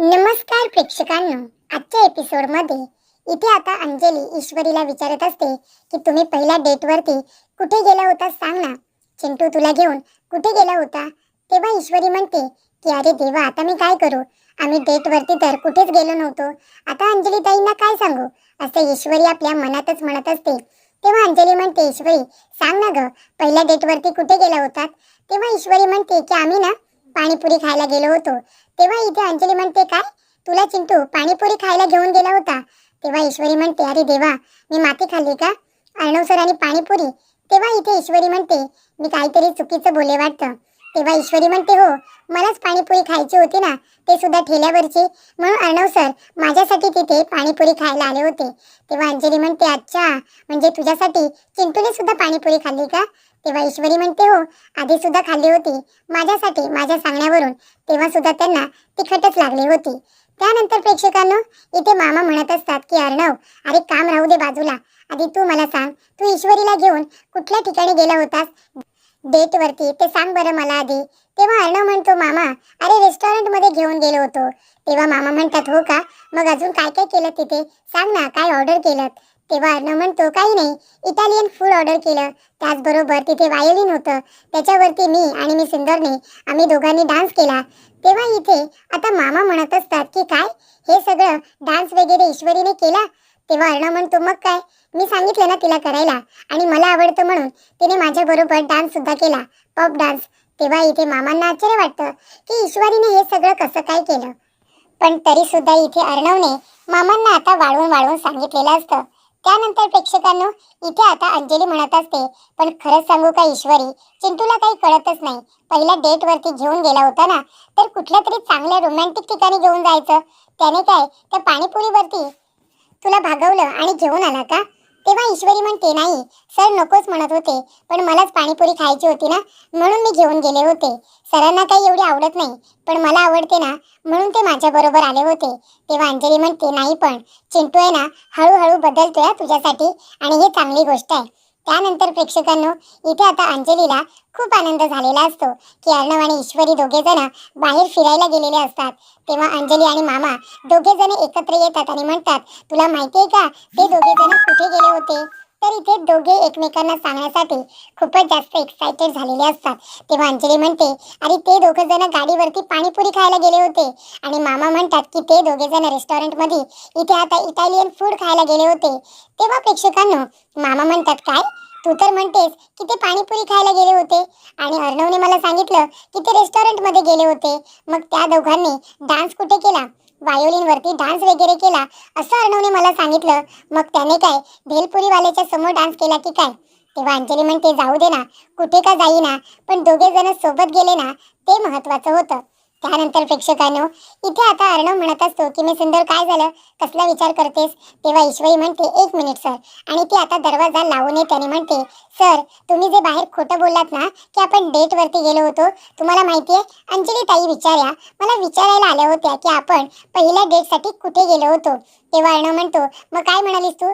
नमस्कार प्रेक्षकांनो आजच्या एपिसोडमध्ये इथे आता अंजली ईश्वरीला विचारत असते की तुम्ही पहिल्या डेटवरती कुठे गेला होता सांग ना. चिंटू तुला घेऊन कुठे गेला होता? तेव्हा ईश्वरी म्हणते की अरे देवा आता मी काय करू? आम्ही डेटवरती तर कुठेच गेलो नव्हतो. आता अंजली ताईंना काय सांगू? असं ईश्वरी आपल्या मनातच म्हणत असते. तेव्हा अंजली म्हणते ईश्वरी सांग ना ग पहिल्या डेटवरती कुठे गेला होतात? तेव्हा ईश्वरी म्हणते की आम्ही ना पाणीपुरी खायला गेलो होतो. तेव्हा इथे अंजली म्हणते काय? तुला चिंटू पाणीपुरी खायला घेऊन गेला होता. तेव्हा ईश्वरी म्हणते अरे देवा मी माती खाल्ली का? अर्णव सर आणि पाणीपुरी. तेव्हा इथे ईश्वरी म्हणते मी काहीतरी चुकीचं बोले वाटतं. तेव्हा ईश्वरी म्हणते हो मलाच पाणीपुरी खायची होती ना ते सुद्धा ठेल्यावरची. म्हणून अर्णव सर माझ्यासाठी तिथे पाणीपुरी खायला आले होते. तेव्हा अंजली म्हणते अच्छा म्हणजे तुझ्यासाठी चिंटूने सुद्धा पाणीपुरी खाल्ली का? तेव्हा ईश्वरी म्हणते हो आधी सुद्धा खाल्ली होती. माझ्यासाठी माझ्या सांगण्यावरून तेव्हा सुद्धा त्यांना तिखटच लागली होती. त्यानंतर प्रेक्षकांनो इथे मामा म्हणत असतात की अर्णव अरे काम राहू दे बाजूला. आधी तू मला सांग तू ईश्वरीला घेऊन कुठल्या ठिकाणी गेला होतास? डेटवरती ते सांग बरं मला आधी. तेव्हा अर्णव म्हणतो मामा अरे रेस्टॉरंटमध्ये घेऊन गेलो होतो. तेव्हा मामा म्हणतात हो का? मग अजून काय काय केलं तिथे? सांग ना काय ऑर्डर केलं तेव्हा अर्णव म्हणतो काही नाही इटालियन फूड ऑर्डर केलं. त्याचबरोबर तिथे वायोलिन होतं. त्याच्यावरती मी आणि मी सिंदरने आम्ही दोघांनी डान्स केला. तेव्हा इथे आता मामा म्हणत असतात की काय? हे सगळं डान्स वगैरे ईश्वरीने केला? तेव्हा अर्णव म्हणतो मग काय? मी सांगितलं ना तिला करायला आणि मला आवडतं म्हणून तिने माझ्याबरोबर डान्स सुद्धा केला. पॉप डान्स तेव्हा इथे मामांना आश्चर्य वाटतं की ईश्वरीने हे सगळं कसं काय केलं? पण तरी सुद्धा इथे अर्णवने मामांना आता वाळवून वाळवून सांगितलेलं असतं. त्यानंतर प्रेक्षकांनो इथे आता अंजली म्हणत असते पण खरंच सांगू का ईश्वरी चिंटूला काही कळतच नाही. पहिल्या डेट वरती घेऊन गेला होता ना तर कुठल्या तरी चांगल्या रोमॅन्टिक ठिकाणी घेऊन जायचं. त्याने काय त्या पाणीपुरीवरती? तुला भागवलं आणि घेऊन आला का? तेव्हा ईश्वरी म्हणते नाही सर नकोच म्हणत होते पण मलाच पाणीपुरी खायची होती ना म्हणून मी घेऊन गेले होते. सरांना काही एवढी आवडत नाही पण मला आवडते ना म्हणून ते माझ्याबरोबर आले होते. तेव्हा अंजली म्हणते नाही पण चिंटू आहे ना हळूहळू बदलतोय तुझ्यासाठी आणि ही चांगली गोष्ट आहे. त्यानंतर प्रेक्षकांनो इथे आता अंजलीला खूप आनंद झालेला असतो की अर्णव आणि ईश्वरी दोघे जण बाहेर फिरायला गेलेले असतात. तेव्हा अंजली आणि मामा दोघे जण एकत्र येतात आणि म्हणतात तुला माहितीये का ते दोघे जण कुठे गेले होते? तर इथे दोघे एकमेकांना सांगण्यासाठी खूपच जास्त एक्साइटेड झालेले असतात. तेव्हा अंजली म्हणते अरे ते दोघं जण गाडीवरती पाणीपुरी खायला गेले होते. आणि मामा म्हणतात की ते दोघे जण रेस्टॉरंटमध्ये इथे आता इटालियन फूड खायला गेले होते. तेव्हा प्रेक्षकांनो मामा म्हणतात काय? तू तर म्हणतेस की ते पाणीपुरी खायला गेले होते. आणि अर्णवने मला सांगितलं की ते रेस्टॉरंटमध्ये गेले होते. मग त्या दोघांनी डान्स कुठे केला? वायोलिन वरती डान्स वगैरे केला असं अर्णवने मला सांगितलं. मग त्याने काय भेलपुरीवाल्याच्या समोर डान्स केला की काय? तेव्हा अंजली म्हणते जाऊ दे ना कुठे का जाईना पण दोघे जण सोबत गेले ना ते महत्वाचं होतं. त्यानंतर प्रेक्षकांनो इथे आता अर्णव म्हणत असतो की मी सुंदर काय झालं? कसला विचार करतेस? तेव्हा ईश्वरी म्हणते एक मिनिट सर. आणि ती आता दरवाजा लावून येते आणि म्हणते सर तुम्ही जे बाहेर खोटं बोललात ना की आपण डेट वरती गेलो होतो तुम्हाला माहिती आहे? अंजली ताई विचार्या मला विचारायला आल्या होत्या की आपण पहिल्या डेटसाठी कुठे गेलो होतो? तेव्हा अर्णव म्हणतो मग काय म्हणालीस तू?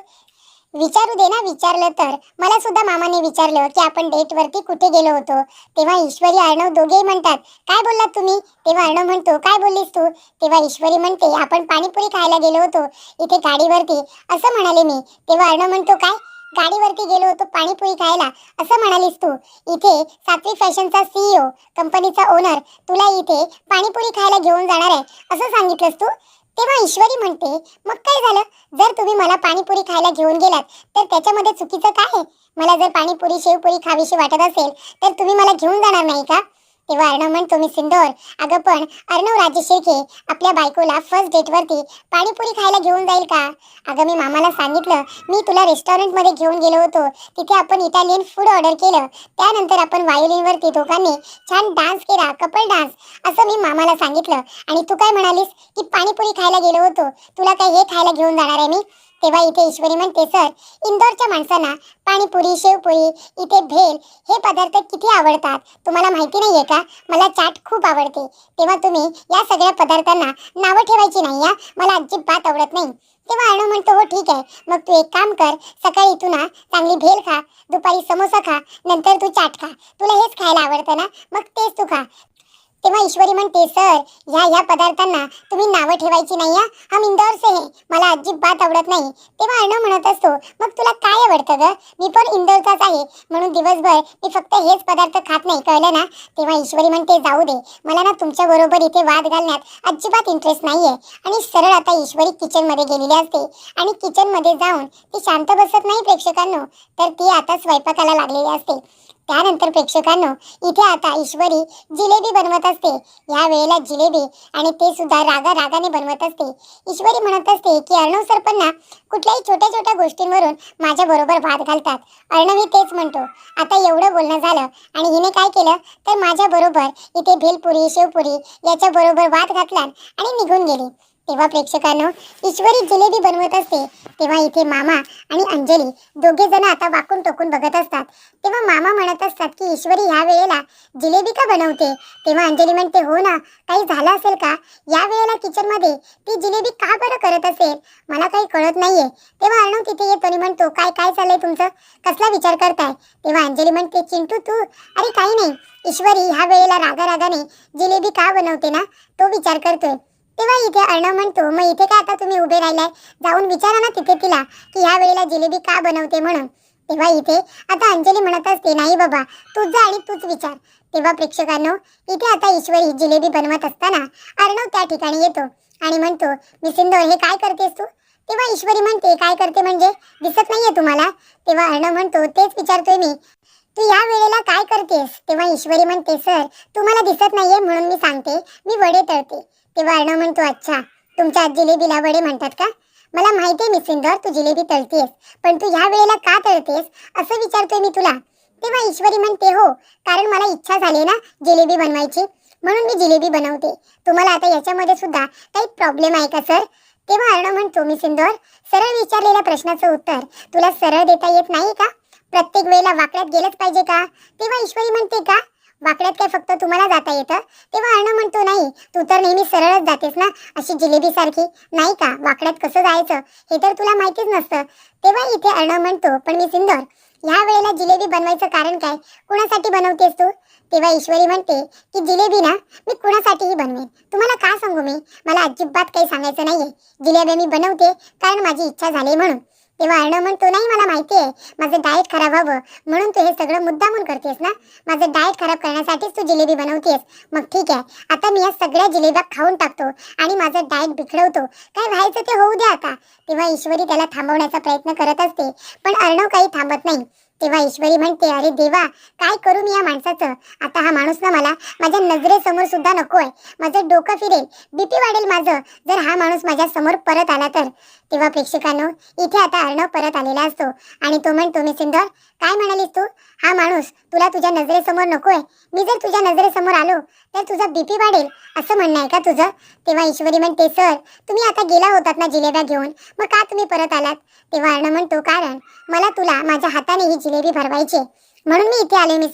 विचारू दे ना विचारलं तर. मला सुद्धा मामाने विचारलं की आपण डेटवरती कुठे गेलो होतो? तेव्हा ईश्वरी अर्णव दोघेही म्हणतात काय बोललात तुम्ही? तेव्हा अर्णव म्हणतो काय बोललीस तू? तेव्हा ईश्वरी म्हणते आपण पाणीपुरी खायला गेलो होतो इथे गाडीवरती. असं म्हणाले मी. तेव्हा अर्णव म्हणतो काय? गाडीवरती गेलो होतो पाणीपुरी खायला? असं म्हणालीस तू. इथे सात्विक फॅशनचा सीईओ कंपनीचा ओनर तुला इथे पाणीपुरी खायला घेऊन जाणार आहे. असं सांगितलंस तू? तेव्हा ईश्वरी म्हणते मग काय झालं? जर तुम्ही मला पाणीपुरी खायला घेऊन गेलात तर त्याच्यामध्ये चुकीचं काय आहे? मला जर पाणीपुरी शेवपुरी खावीशी वाटत असेल तर तुम्ही मला घेऊन जाणार नाही का? तेव्हा अर्णव म्हणतो मी सिंदोर. अगं पण अर्णव राजे शिर्के आपल्या बायकोला फर्स्ट डेटवरती पाणीपुरी खायला घेऊन जाईल का? अगं मी मामाला सांगितलं मी तुला रेस्टॉरंटमध्ये घेऊन गेलो होतो. तिथे आपण इटालियन फूड ऑर्डर केलं. त्यानंतर आपण व्हायोलिनवरती दोघांनी छान डान्स केला कपल डान्स असं मी मामाला सांगितलं. आणि तू काय म्हणालीस की पाणीपुरी खायला गेलो होतो. तुला काय हे खायला घेऊन जाणार आहे मी? तेव्हा इथे ईश्वरी म्हणते सर इंदोरच्या माणसांना पाणीपुरी शेवपुरी इथे भेल हे पदार्थ किती आवडतात? तुम्हाला माहिती नाहीये का? मला चाट खूप आवडते. तेव्हा तुम्ही या सगळ्या पदार्थांना नावं ठेवायची नाही या मला अजिबात आवडत नाही. तेव्हा अर्णव म्हणतो हो ठीक आहे. मग तू एक काम कर. सकाळी तू ना चांगली भेल खा. दुपारी समोसा खा. नंतर तू चाट खा. तुला हेच खायला आवडतं ना? मग तेच तू खा. तेव्हा ईश्वरी म्हणते सर ह्या ह्या पदार्थांना तुम्ही नावं ठेवायची नाही हा? हम आहे. से मला अजिबात आवडत नाही. तेव्हा अर्णव म्हणत असतो मग तुला काय आवडतं ग? मी पण इंदौरचाच आहे. म्हणून दिवसभर मी फक्त हेच पदार्थ खात नाही कळलं ना? तेव्हा ईश्वरी म्हणते जाऊ दे. मला ना तुमच्या बरोबर इथे वाद घालण्यात अजिबात इंटरेस्ट नाहीये. आणि सरळ आता ईश्वरी किचनमध्ये गेलेली असते. आणि किचनमध्ये जाऊन ती शांत बसत नाही प्रेक्षकांनो. तर ती आता स्वयंपाकाला लागलेली असते. त्यानंतर प्रेक्षकांनो इथे आता ईश्वरी जिलेबी बनवत असते. या वेळेला जिलेबी आणि ते सुद्धा रागा रागाने बनवत असते. ईश्वरी म्हणत असते की अर्णव सरपंना कुठल्याही छोट्या छोट्या गोष्टींवरून माझ्या बरोबर वाद घालतात. अर्णव तेच म्हणतो. आता एवढं बोलणं झालं आणि हिने काय केलं? तर माझ्या बरोबर इथे भेलपुरी शेवपुरी याच्या बरोबर वाद घातला आणि निघून गेली. तेव्हा प्रेक्षकांनो ईश्वरी जिलेबी बनवत असते तेव्हा इथे मामा आणि अंजली दोघे जण आता वाकून टोकून बघत असतात. तेव्हा मामा म्हणत असतात की ईश्वरी ह्या वेळेला जिलेबी का बनवते? तेव्हा अंजली म्हणते हो ना काही झालं असेल का? या वेळेला किचनमध्ये ती जिलेबी का बरं करत असेल? मला काही कळत नाहीये. तेव्हा अर्णव तिथे येतो आणि म्हणतो काय काय चाललंय तुमचं? कसला विचार करताय? तेव्हा अंजली म्हणते चिंटू तू अरे काही नाही. ईश्वरी ह्या वेळेला रागा रागाने जिलेबी का बनवते ना? तो विचार करतोय. तेव्हा इथे अर्णव म्हणतो मग इथे काय आता तुम्ही उभे राहिलाय? जाऊन विचारा ना तिथे तिला की ह्या वेळेला जिलेबी का बनवते म्हणून. तेव्हा इथे आता अंजली म्हणत असते नाही बाबा तूच जा आणि तूच विचार. तेव्हा प्रेक्षकांनो इथे आता ईश्वरी जिलेबी बनवत असताना अर्णव त्या ठिकाणी येतो आणि म्हणतो मी सिंदोर हे काय करतेस तू? तेव्हा ईश्वरी म्हणते काय करते म्हणजे? दिसत नाहीये तुम्हाला? तेव्हा अर्णव म्हणतो तेच विचारतोय मी. तू या वेळेला काय करतेस? तेव्हा ईश्वरी म्हणते सर तुम्हाला दिसत नाहीये म्हणून मी सांगते मी वडे तळते. तेव्हा अर्णव म्हणतो अच्छा तुमच्या जिलेबीला वडे म्हणतात का? मला माहिती आहे मिस तू जिलेबी तळतेस पण तू ह्या वेळेला का तळतेस असं विचारतोय मी तुला. तेव्हा ईश्वरी म्हणते हो कारण मला इच्छा झाली ना जिलेबी बनवायची म्हणून मी जिलेबी बनवते. तुम्हाला आता याच्यामध्ये सुद्धा काही प्रॉब्लेम आहे का सर तेव्हा अर्णव म्हणतो मी इंदौर सरळ विचारलेल्या प्रश्नाचं उत्तर तुला सरळ देता येत नाही का? प्रत्येक वेळेला वाकड्यात गेलंच पाहिजे का? तेव्हा ईश्वरी म्हणते का? वाकड्यात काय फक्त तुम्हाला जाता येतं? तेव्हा अर्ण म्हणतो नाही तू तर नेहमी सरळच जातेस ना अशी जिलेबी सारखी नाही का? वाकड्यात कसं जायचं? हे तर तुला माहितीच नसतं. तेव्हा इथे अर्ण म्हणतो पण मी सिंदर ह्या वेळेला जिलेबी बनवायचं कारण काय? कुणासाठी बनवतेस तू? तेव्हा ईश्वरी म्हणते की जिलेबी ना मी कुणासाठीही बनवेन. तुम्हाला का सांगू मी? मला अजिबात काही सांगायचं नाहीये. जिलेबी मी बनवते कारण माझी इच्छा झाली म्हणून. तेव्हा अर्णव म्हणतो नाही मला माहिती आहे माझं डाएट खराब व्हावं. म्हणून तू हे सगळं मुद्दामून करतेस ना? माझं डाएट खराब करण्यासाठीच तू जिलेबी बनवतेस. मग ठीक आहे आता मी या सगळ्या जिलेब्या खाऊन टाकतो आणि माझं डाएट बिघडवतो. काय व्हायचं ते होऊ द्या आता. तेव्हा ईश्वरी त्याला थांबवण्याचा प्रयत्न करत असते पण अर्णव काही थांबत नाही. तेव्हा ईश्वरी म्हणते अरे देवा काय करू मी या माणसाचं? आता हा माणूस ना मला माझ्या नजरेसमोर सुद्धा नकोय. माझं डोकं फिरेल बीपी वाढेल माझं. जर हा माणूस माझ्यासमोर परत आला तर. तेव्हा प्रेक्षकांनो इथे आता अर्णव परत आलेला असतो आणि तो म्हणतो मी सिंधर काय म्हणालीस तू? हा माणूस तुला तुझ्या नजरेसमोर नकोय. मी जर तुझ्या नजरेसमोर आलो तर तुझा बीपी वाढेल. असं म्हणणं आहे का तुझं? तेव्हा ईश्वरी म्हणते सर तुम्ही आता गेला होतात ना जिलेब्या घेऊन. मग का तुम्ही परत आलात? तेव्हा अर्णव म्हणतो कारण मला तुला माझ्या हाताने ही जिलेबी भरवायची. म्हणून मी इथे आले मी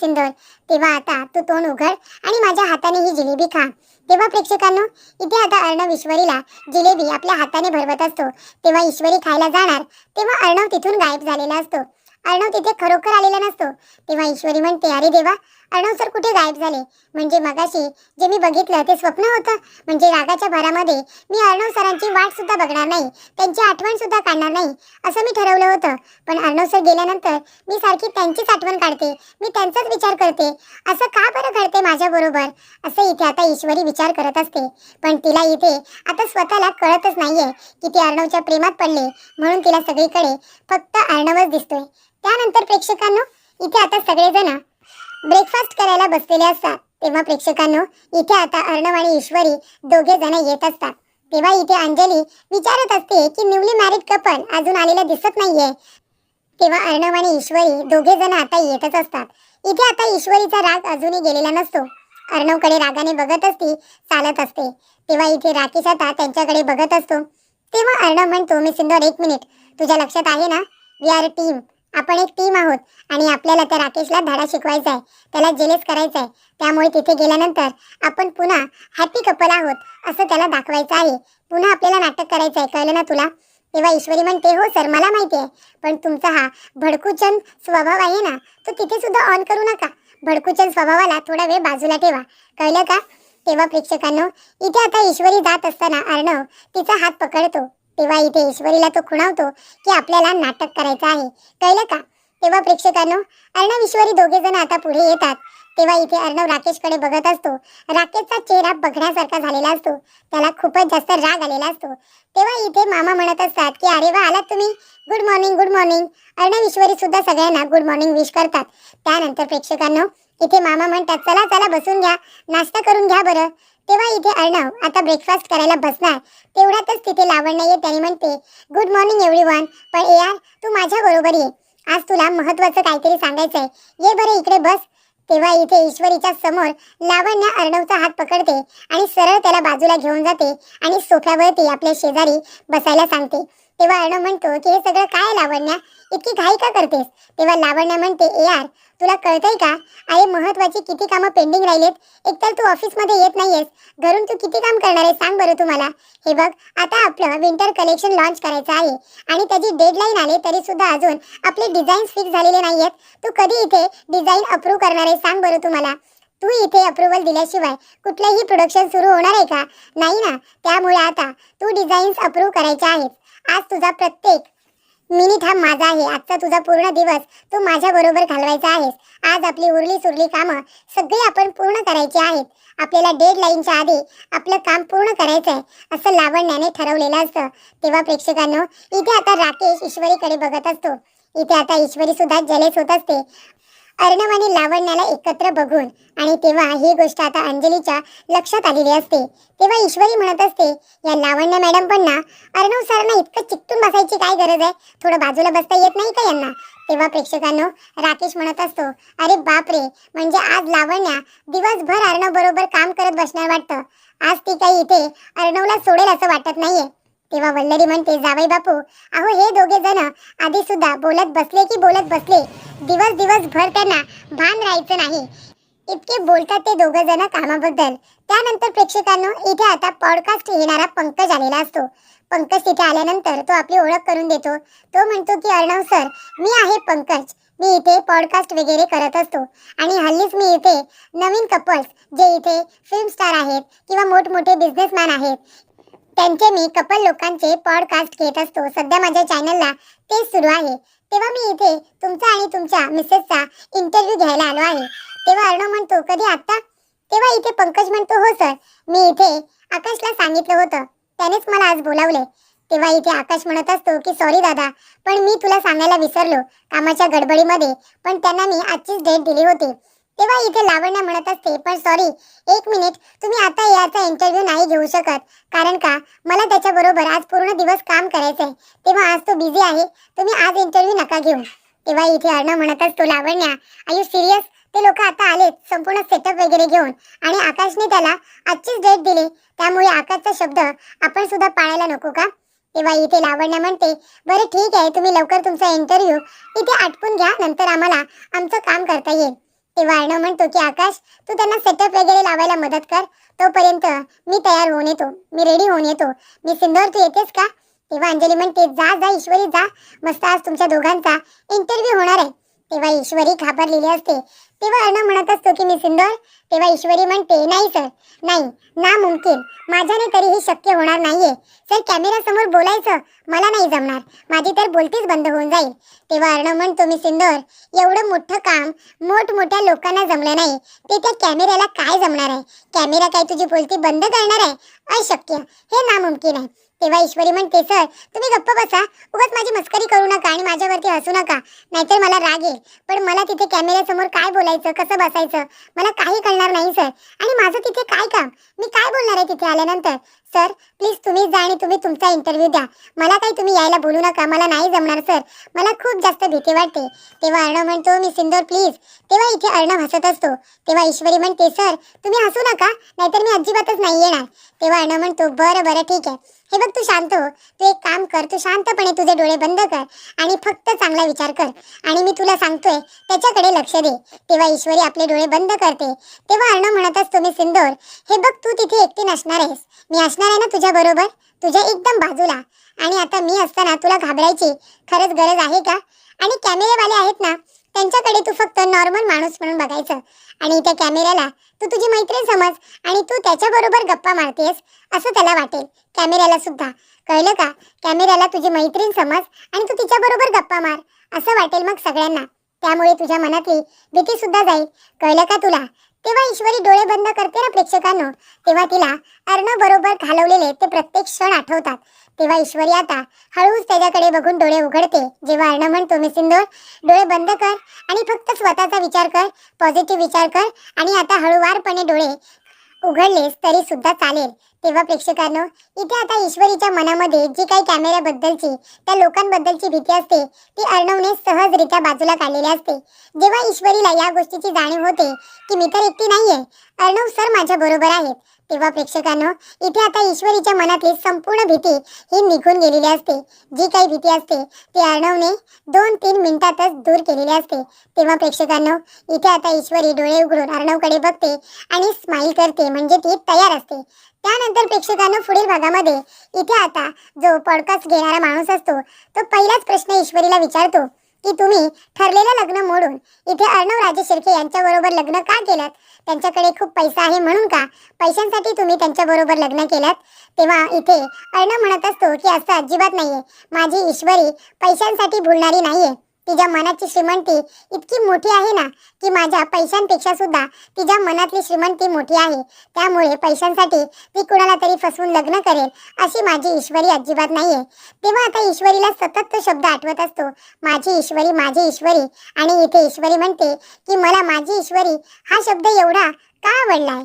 तेव्हा आता तू तोंड उघड आणि माझ्या हाताने ही जिलेबी खा. तेव्हा प्रेक्षकांनो इथे आता अर्णव ईश्वरीला जिलेबी आपल्या हाताने भरवत असतो. तेव्हा ईश्वरी खायला जाणार तेव्हा अर्णव तिथून गायब झालेला असतो. अर्णव तिथे खरोखर आलेला नसतो. तेव्हा ईश्वरी म्हणते अरे देवा अर्णव सर कुठे गायब झाले? म्हणजे मगाशी जे मी बघितलं ते स्वप्न होतं. म्हणजे रागाच्या भरामध्ये मी अर्णव सरांची वाट सुद्धा बघणार नाही. त्यांची आठवण सुद्धा काढणार नाही असं मी ठरवलं होतं. पण अर्णव सर गेल्यानंतर मी सारखी त्यांचीच आठवण काढते. मी त्यांचाच विचार करते. असं का बरं घडते माझ्या बरोबर? असं इथे आता ईश्वरी विचार करत असते. पण तिला इथे आता स्वतःला कळतच नाहीये की ती अर्णवच्या प्रेमात पडले. म्हणून तिला सगळीकडे फक्त अर्णवच दिसतोय. त्यानंतर प्रेक्षकांनो इथे आता सगळेजण ब्रेकफास्ट करायला बसलेले असतात. तेव्हा प्रेक्षकांनो इथे आता अर्णव आणि ईश्वरी दोघे जण येत असतात. तेव्हा इथे अंजली विचारत असते की न्यूली मॅरिड कपल अजून आलेलं दिसत नाहीये. तेव्हा अर्णव आणि ईश्वरी दोघे जण आता येतच असतात. इथे आता ईश्वरीचा राग अजूनही गेलेला नसतो. अर्णवकडे रागाने बघत असती चालत असते. तेव्हा इथे राकेश आता त्यांच्याकडे बघत असतो. तेव्हा अर्णव म्हणतो मी सिंदोर एक मिनिट. तुझ्या लक्षात आहे ना? वी आर टीम आपण एक टीम आहोत आणि आपल्याला त्या राकेशला धडा शिकवायचा आहे त्याला जेलेस करायचा आहे त्यामुळे तिथे गेल्यानंतर आपण पुन्हा हॅपी कपल आहोत असं त्याला दाखवायचं आहे. पुन्हा आपल्याला नाटक करायचं आहे कळलं ना तुला? तेव्हा ईश्वरी म्हणते हो सर मला माहिती आहे पण तुमचा हा भडकूचन स्वभाव आहे ना तो तिथे सुद्धा ऑन करू नका. भडकूचन स्वभावाला थोडा वेळ बाजूला ठेवा. कळलं का? तेव्हा प्रेक्षकांनो इथे आता ईश्वरी जात असताना अर्णव तिचा हात पकडतो. तेव्हा इथे ईश्वरीला तो खुणावतो की आपल्याला नाटक करायचं आहे. कळलं का? तेव्हा प्रेक्षकांनो अर्णव ईश्वरी दोघे जण आता पुढे येतात. तेव्हा इथे अर्णव राकेशकडे बघत असतो. राकेशचा चेहरा बघण्यासारखा झालेला असतो. त्याला खूपच जास्त राग आलेला असतो. तेव्हा इथे मामा म्हणत असतात की अरे वा आलात तुम्ही? Good morning good morning Arnav Ishwari सुद्धा सगळ्यांना गुड मॉर्निंग विश करतात. त्यानंतर प्रेक्षकांनो इथे मामा म्हणतात चला चला बसून घ्या. नाश्ता करून घ्या बरं. तेव्हा इथे अर्णव आता ब्रेकफास्ट करायला बसणार. तेवढ्यातच तिथे लावण्य येते आणि म्हणते गुड मॉर्निंग एव्हरी वन पण ए आर तू माझ्या बरोबर ये. आज तुला महत्वाचं काहीतरी सांगायचंय. ये बरं इकडे बस. तेव्हा इथे ईश्वरीच्या समोर लावण्य अर्णवचा हात पकडते आणि सरळ त्याला बाजूला घेऊन जाते आणि सोफ्यावरती आपल्या शेजारी बसायला सांगते. तेव्हा अर्णव म्हणतो की हे सगळं काय लावण्या? इतकी घाई का करतेस? तेव्हा लावण्य म्हणते ए यार तुला कळतंय का? अरे महत्वाची किती कामं पेंडिंग राहिलेत. एकतर तू ऑफिसमध्ये येत नाहीयेस. घरून तू किती काम करणार आहे सांग बरं तुम्हाला. हे बघ आता आपलं विंटर कलेक्शन लॉन्च करायचं आहे. आणि त्याची डेडलाईन आली तरी सुद्धा अजून आपले डिझाईन फिक्स झालेले नाहीयेत. तू कधी इथे डिझाईन अप्रूव्ह करणार आहे सांग बरं तुम्हाला. तू इथे अप्रुव्हल दिल्याशिवाय कुठलंही प्रोडक्शन सुरू होणार आहे का? नाही ना? त्यामुळे आता तू डिझाईन्स अप्रूव्ह करायचे आहेत. आज तुझा प्रत्येक मिनिट हा माझा आहे. आजचा तुझा पूर्ण दिवस तू माझ्या बरोबर घालवायचा आहेस. आज आपली उरली सुरली कामं सगळी आपण पूर्ण करायची आहेत. आपल्याला डेडलाईनच्या आधी आपलं काम पूर्ण करायचं आहे असं लावण्याने ठरवलेलं असतं. तेव्हा प्रेक्षकांनो इथे आता राकेश ईश्वरीकडे बघत असतो. इथे आता ईश्वरी सुद्धा जलेस होत असते. अर्णव आणि लावण्याला एकत्र बघून आणि तेव्हा ही गोष्ट आता अंजलीच्या लक्षात आलेली असते. तेव्हा ईश्वरी म्हणत असते या लावण्य मॅडम पण ना अर्णव सरांना इतकं चिकटून बसायची काय गरज आहे? थोडं बाजूला बसता येत नाही का यांना? तेव्हा प्रेक्षकांनो राकेश म्हणत असतो अरे बापरे म्हणजे आज लावण्या दिवसभर अर्णव बरोबर काम करत बसणार वाटतं? आज ती काही इथे अर्णवला सोडेल असं वाटत नाहीये. तेव्हा वल्लरी म्हणते जावई बापू अहो हे दोघे जण आधी सुद्धा बोलत बसले की बोलत बसले. दिवस दिवसभर त्यांना भान राहायचं नाही. इतके बोलतात ते दोघं जण कामाबद्दल. त्यानंतर प्रेक्षकांनो इथे आता पॉडकास्ट येणारा पंकज आलेला असतो. पंकज तिथे आल्यानंतर तो आपली ओळख करून देतो. तो म्हणतो की अर्णव सर मी आहे पंकज. मी इथे पॉडकास्ट वगैरे करत असतो. आणि हल्लीच मी इथे नवीन कपल्स जे इथे फिल्म स्टार आहेत किंवा मोठमोठे बिझनेसमॅन आहेत त्यांचे मी कपल लोकांचे पॉडकास्ट घेत असतो. सध्या माझ्या चॅनलला तेच सुरू आहे. तेव्हा मी इथे तुमचा आणि तुमच्या मिसेसचा इंटरव्ह्यू घ्यायला आलो आहे. तेव्हा अर्णव म्हणतो कधी आत्ता? तेव्हा इथे पंकज म्हणतो हो सर मी इथे आकाशला सांगितलं होतं. त्यानेच मला आज बोलावले. तेव्हा इथे आकाश म्हणत असतो की सॉरी दादा पण मी तुला सांगायला विसरलो कामाच्या गडबडीमध्ये. पण त्यांना मी आजचीच डेट दिली होती. तेव्हा इथे लावण्या म्हणत असते पण सॉरी एक मिनिट तुम्ही आता याचा इंटरव्ह्यू नाही घेऊ शकत. कारण का? मला त्याच्याबरोबर आज पूर्ण दिवस काम करायचंय. तेव्हा आज तो बिझी आहे. तुम्ही आज इंटरव्ह्यू नका घेऊ. तेव्हा इथे अर्णव म्हणत असतो लावण्या आय यू सिरियस ते लोक आता आलेत संपूर्ण सेटअप वगैरे घेऊन. आणि आकाशने त्याला आजचीच डेट दिली. त्यामुळे आकाशचा शब्द आपण सुद्धा पाळायला नको का? तेव्हा इथे लावण्या म्हणते बरं ठीक आहे तुम्ही लवकर तुमचा इंटरव्ह्यू इथे आटपून घ्या नंतर आम्हाला आमचं काम करता येईल. तेव्हा अर्णव म्हणतो की आकाश तू त्यांना सेटअप वगैरे लावायला मदत कर. तोपर्यंत मी तयार होऊन येतो. मी रेडी होऊन येतो. मी सिंदूर तू येतेस का? तेव्हा अंजली म्हणते जा जा ईश्वरी जा. मस्त आज तुमच्या दोघांचा इंटरव्ह्यू होणार आहे. तेव्हा ईश्वरी घाबरलेली असते. तेव्हा अर्ण म्हणत असतो की मी सिंदोर. तेव्हा ईश्वरी म्हणते नाही सर नाही ना मुमकिन माझ्याने तरी हे शक्य होणार नाहीये. सर कॅमेरा समोर बोलायचं मला नाही जमणार. माझी तर बोलतीच बंद होऊन जाईल. तेव्हा अर्ण म्हणतो मी सिंदोर एवढं मोठं काम मोठमोठ्या लोकांना जमलं नाही. ते त्या कॅमेऱ्याला काय जमणार आहे? कॅमेरा काय तुझी बोलती बंद करणार आहे? अशक्य. हे नामुमकिन आहे. तेव्हा ईश्वरी म्हणते सर तुम्ही गप्प बसा. उगाच माझी मस्करी करू नका आणि माझ्यावरती हसू नका. नाहीतर मला राग येईल. पण मला तिथे कॅमेऱ्यासमोर काय बोलायचं कसं बसायचं मला काही कळणार नाही सर. आणि माझं तिथे काय काम? मी काय बोलणार आहे तिथे आल्यानंतर? सर प्लीज तुम्हीच जा आणि तुम्ही तुमचा इंटरव्ह्यू द्या. मला काही तुम्ही यायला बोलू नका. मला नाही जमणार सर. मला खूप जास्त भीती वाटते. तेव्हा अर्णव म्हणतो मी सिंदूर प्लीज. तेव्हा इथे अर्णव हसत असतो. तेव्हा ईश्वरी म्हणते सर तुम्ही हसू नका. नाहीतर मी अजिबातच नाही येणार. तेव्हा अर्णव म्हणतो बरं बरं ठीक आहे. हे बघ तू शांत हो. तू एक काम कर तू शांतपणे तुझे डोळे बंद कर आणि फक्त चांगला विचार कर. आणि मी तुला सांगतोय त्याच्याकडे लक्ष दे. तेव्हा ईश्वरी आपले डोळे बंद करते. तेव्हा अर्ण म्हणत तुम्ही सिंदोर हे बघ तू तिथे एकटी नसणार आहेस. मी असणार आहे ना तुझ्या बरोबर? तुझ्या एकदम बाजूला. आणि आता मी असताना तुला घाबरायची खरंच गरज आहे का? आणि कॅमेरेवाले आहेत ना त्यांच्याकडे तू फक्त नॉर्मल माणूस म्हणून बघायचं. आणि त्या कॅमेऱ्याला तू तुझी मैत्रीण समज आणि तू त्याच्याबरोबर गप्पा मारतेस असं त्याला वाटेल. कॅमेऱ्याला सुद्धा. कळलं का? कॅमेऱ्याला तुझी मैत्रीण समज आणि तू तिच्याबरोबर गप्पा मार असं वाटेल मग सगळ्यांना. त्यामुळे तुझ्या मनातली भीती सुद्धा जाईल. कळलं का तुला? तेव्हा ईश्वरी डोळे बंद करते ना प्रेक्षकांनो. तेव्हा तिला अर्णव बरोबर घालवलेले ते प्रत्येक क्षण आठवतात. तेव्हा ईश्वरी आता हळूच त्याच्याकडे बघून डोळे उघडते. जेव्हा अर्ण म्हणतो मी सिंदूर डोळे बंद कर आणि फक्त स्वतःचा विचार कर पॉझिटिव्ह विचार कर आणि आता हळूवारपणे डोळे उघडलेस तरी सुद्धा चालेल. तेव्हा प्रेक्षकांनो इथे आता ईश्वरीच्या मनामध्ये जी काही कॅमेऱ्याबद्दलची त्या लोकांबद्दलची भीती असते ती अर्णवने सहजरित्या बाजूला काढलेली असते. जेव्हा ईश्वरीला या गोष्टीची जाणीव होते की मी तर एकटी नाहीये अर्णव सर माझ्या बरोबर आहेत तेव्हा प्रेक्षकांनो इथे आता ईश्वरीच्या मनातली संपूर्ण भीती ही निघून गेलेली असते. जी काही भीती असते ती अर्णवने दोन तीन मिनिटातच दूर केलेली असते. तेव्हा प्रेक्षकांनो इथे आता ईश्वरी डोळे उघडून अर्णवकडे बघते आणि स्माईल करते म्हणजे ती तयार असते. त्यानंतर प्रेक्षकांनो पुढील भागामध्ये. इथे आता जो पॉडकास्ट घेणारा माणूस असतो तो पहिलाच प्रश्न ईश्वरीला विचारतो की तुम्ही ठरलेलं लग्न मोडून इथे अर्णव राजे शिर्के यांच्याबरोबर लग्न का केलं त्यांच्याकडे खूप पैसा आहे म्हणून का? पैशांसाठी तुम्ही त्यांच्याबरोबर लग्न केलं तेव्हा इथे अर्णव म्हणत असतो की असं अजिबात नाहीये. माझी ईश्वरी पैशांसाठी भुलणारी नाहीये. तिच्या मनाची श्रीमंती इतकी मोठी आहे ना की माझ्या पैशांपेक्षा सुद्धा तिच्या मनातली श्रीमंती मोठी आहे. त्यामुळे पैशांसाठी ती कुणाला तरी फसवून लग्न करेल अशी माझी ईश्वरी अजिबात नाहीये. तेव्हा आता ईश्वरीला सतत तो शब्द आठवत असतो माझी ईश्वरी माझी ईश्वरी. आणि इथे ईश्वरी म्हणते की मला माझी ईश्वरी हा शब्द एवढा का आवडलाय?